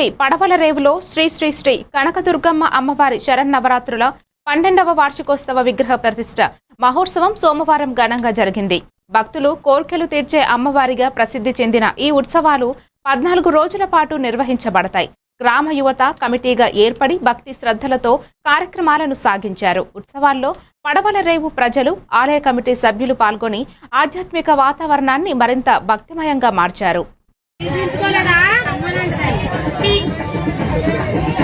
నుండి పడవల రేవులో శ్రీ శ్రీ శ్రీ కనకదుర్గమ్మ అమ్మవారి శరన్నవరాత్రుల పన్నెండవ వార్షికోత్సవ విగ్రహ ప్రతిష్ట మహోత్సవం సోమవారం ఘనంగా జరిగింది. భక్తులు కోర్కెలు తీర్చే అమ్మవారిగా ప్రసిద్ధి చెందిన ఈ ఉత్సవాలు పద్నాలుగు రోజుల పాటు నిర్వహించబడతాయి. గ్రామ యువత కమిటీగా ఏర్పడి భక్తి శ్రద్ధలతో కార్యక్రమాలను సాగించారు. ఉత్సవాల్లో పడవల రేవు ప్రజలు ఆలయ కమిటీ సభ్యులు పాల్గొని ఆధ్యాత్మిక వాతావరణాన్ని మరింత భక్తిమయంగా మార్చారు.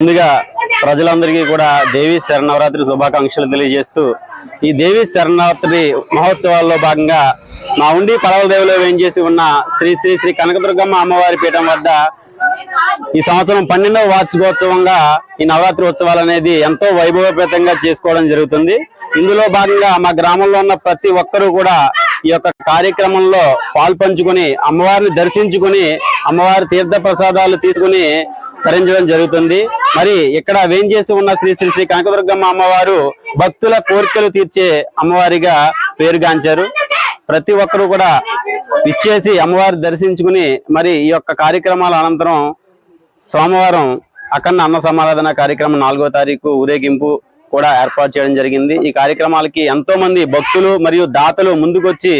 ముందుగా ప్రజలందరికీ కూడా దేవి శరణవరాత్రి శుభాకాంక్షలు తెలియజేస్తూ ఈ దేవి శరణవరాత్రి మహోత్సవాల్లో భాగంగా మా ఉండి పడవల దేవులో వేయించేసి ఉన్న శ్రీ శ్రీ శ్రీ కనకదుర్గమ్మ అమ్మవారి పీఠం వద్ద ఈ సంవత్సరం పన్నెండవ వార్షికోత్సవంగా ఈ నవరాత్రి ఉత్సవాలు అనేది ఎంతో వైభవపేతంగా చేసుకోవడం జరుగుతుంది. ఇందులో భాగంగా మా గ్రామంలో ఉన్న ప్రతి ఒక్కరూ కూడా ఈ యొక్క కార్యక్రమంలో పాల్పంచుకుని అమ్మవారిని దర్శించుకుని అమ్మవారి తీర్థ ప్రసాదాలు తీసుకుని తరించడం జరుగుతుంది. మరి ఇక్కడ వేంచేసి ఉన్న శ్రీ శ్రీ శ్రీ కనకదుర్గమ్మ అమ్మవారు భక్తుల కోరికలు తీర్చే అమ్మవారిగా పేరుగాంచారు. ప్రతి ఒక్కరూ కూడా ఇచ్చేసి అమ్మవారి దర్శించుకుని మరి ఈ యొక్క కార్యక్రమాల అనంతరం సోమవారం అఖండ అన్న సమారాధన కార్యక్రమం నాలుగో తారీఖు ఊరేగింపు కూడా ఏర్పాటు చేయడం జరిగింది. ఈ కార్యక్రమాలకి ఎంతో మంది భక్తులు మరియు దాతలు ముందుకొచ్చి